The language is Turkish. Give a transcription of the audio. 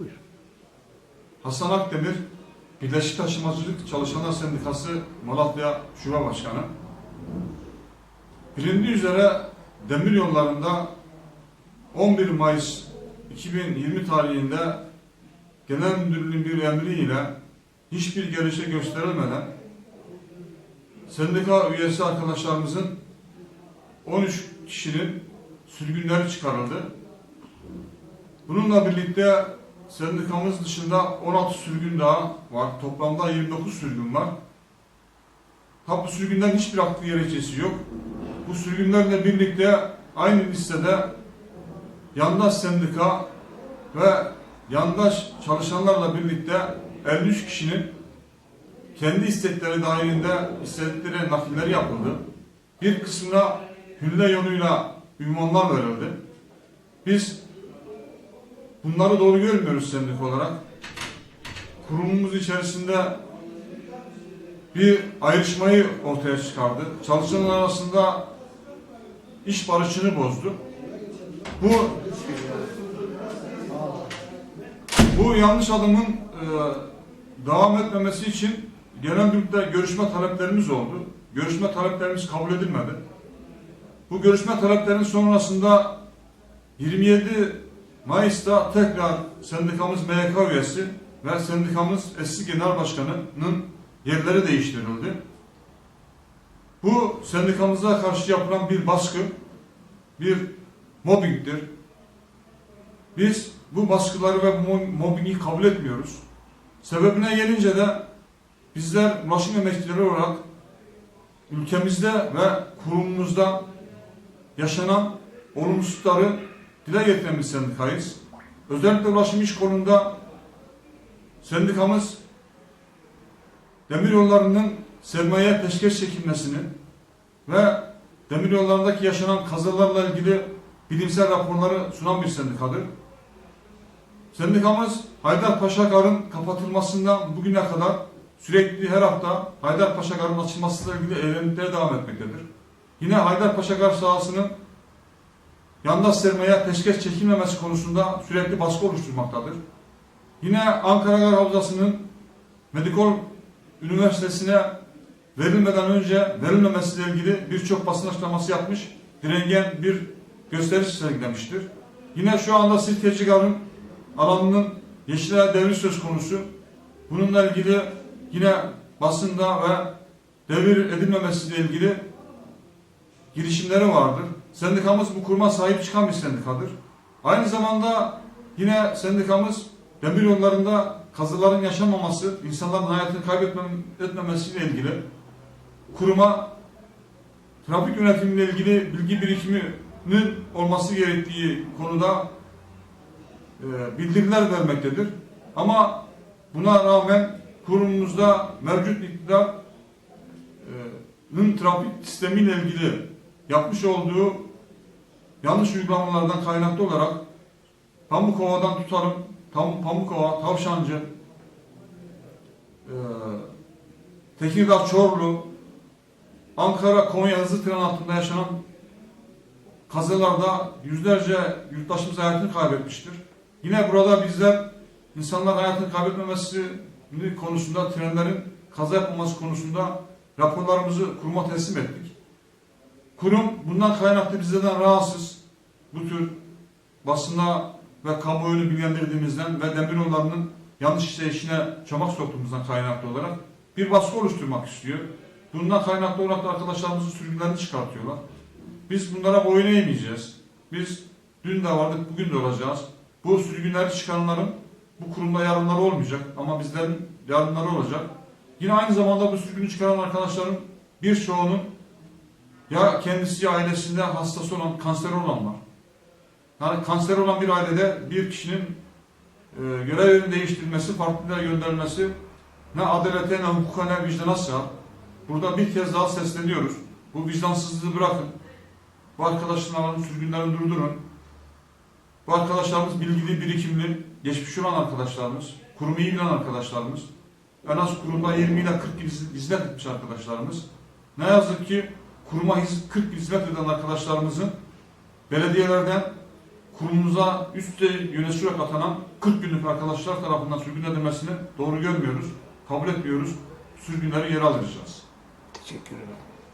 Buyur. Hasan Akdemir, Birleşik Taşımacılık Çalışanlar Sendikası Malatya Şube Başkanı. Bilindiği üzere demir yollarında 11 Mayıs 2020 tarihinde Genel Müdürlüğün bir emriyle hiçbir gelişe gösterilmeden sendika üyesi arkadaşlarımızın 13 kişinin sürgünleri çıkarıldı. Bununla birlikte sendikamız dışında 16 sürgün daha var. Toplamda 29 sürgün var. Ha bu sürgünlerin hiçbir haklı gerekçesi yok. Bu sürgünlerle birlikte aynı listede yandaş sendika ve yandaş çalışanlarla birlikte 53 kişinin kendi istekleri dahilinde istedikleri nakilleri yapıldı. Bir kısmına hülle yoluyla ünvanlar verildi. Biz bunları doğru görmüyoruz sendik olarak. Kurumumuz içerisinde bir ayrışmayı ortaya çıkardı. Çalışanlar arasında iş barışını bozdu. Bu bu yanlış adımın e, devam etmemesi için genel müdürlükte görüşme taleplerimiz oldu. Görüşme taleplerimiz kabul edilmedi. Bu görüşme taleplerinin sonrasında 27 Mayıs'ta tekrar sendikamız MYK üyesi ve sendikamız eski genel başkanının yerleri değiştirildi. Bu sendikamıza karşı yapılan bir baskı, bir mobbingdir. Biz bu baskıları ve mo- mobbingi kabul etmiyoruz. Sebebine gelince de bizler ulaşım emekçileri olarak ülkemizde ve kurumumuzda yaşanan olumsuzlukları dile getiren bir sendikayız. Özellikle ulaşım iş konusunda sendikamız demir yollarının sermaye peşkeş çekilmesini ve demir yollarındaki yaşanan kazalarla ilgili bilimsel raporları sunan bir sendikadır. Sendikamız Haydarpaşa Garı'nın kapatılmasından bugüne kadar sürekli her hafta Haydarpaşa Garı'nın açılmasıyla ilgili eylemlere devam etmektedir. Yine Haydarpaşa Gar sahasının yandaş sermaye peşkeş çekilmemesi konusunda sürekli baskı oluşturmaktadır. Yine Ankara Gar Havzası'nın Medikol Üniversitesi'ne verilmeden önce verilmemesiyle ilgili birçok basın açıklaması yapmış, direngen bir gösteriş sergilemiştir. Yine şu anda Sirkeci Gar'ın alanının Yeşilay devri söz konusu. Bununla ilgili yine basında ve devir edilmemesiyle ilgili girişimleri vardır. Sendikamız bu kuruma sahip çıkan bir sendikadır. Aynı zamanda yine sendikamız demir yollarında kazıların yaşanmaması, insanların hayatını kaybetmemesiyle ilgili kuruma trafik yönetimiyle ilgili bilgi birikiminin olması gerektiği konuda e, bildiriler vermektedir. Ama buna rağmen kurumumuzda mevcut iktidarın trafik sistemiyle ilgili yapmış olduğu yanlış uygulamalardan kaynaklı olarak Pamukova'dan tutarım, Tam, Pamukova, Tavşancı, e, Tekirdağ, Çorlu, Ankara, Konya hızlı tren hattında yaşanan kazalarda yüzlerce yurttaşımız hayatını kaybetmiştir. Yine burada bizler insanlar hayatını kaybetmemesi konusunda trenlerin kaza yapmaması konusunda raporlarımızı kuruma teslim ettik. Kurum bundan kaynaklı bizlerden rahatsız. Bu tür basına ve kamuoyunu bilgilendirdiğimizden ve demiryollarının yanlış işleyişine çomak soktuğumuzdan kaynaklı olarak bir baskı oluşturmak istiyor. Bundan kaynaklı olarak da arkadaşlarımızın sürgünlerini çıkartıyorlar. Biz bunlara boyun eğmeyeceğiz. Biz dün de vardık, bugün de olacağız. Bu sürgünleri çıkaranların bu kurumda yarınları olmayacak ama bizlerin yarınları olacak. Yine aynı zamanda bu sürgünü çıkaran arkadaşların birçoğunun ya kendisi ailesinde hastası olan, kanser olan var. Yani kanser olan bir ailede bir kişinin e, görevini değiştirilmesi, farklı gönderilmesi ne adalete ne hukuka ne vicdana sığar. Burada bir kez daha sesleniyoruz. Bu vicdansızlığı bırakın. Bu arkadaşların sürgünlerini durdurun. Bu arkadaşlarımız bilgili, birikimli, geçmiş olan arkadaşlarımız, kurumu iyi bilen arkadaşlarımız, en az kurumda 20 ile 40 yıl hizmet etmiş arkadaşlarımız. Ne yazık ki kuruma hiz- 40 yıl hizmet eden arkadaşlarımızın belediyelerden kurumumuza üst düzey yönetici olarak atanan 40 günlük arkadaşlar tarafından sürgün edilmesini doğru görmüyoruz, kabul etmiyoruz. Sürgünleri geri alacağız. Teşekkür ederim.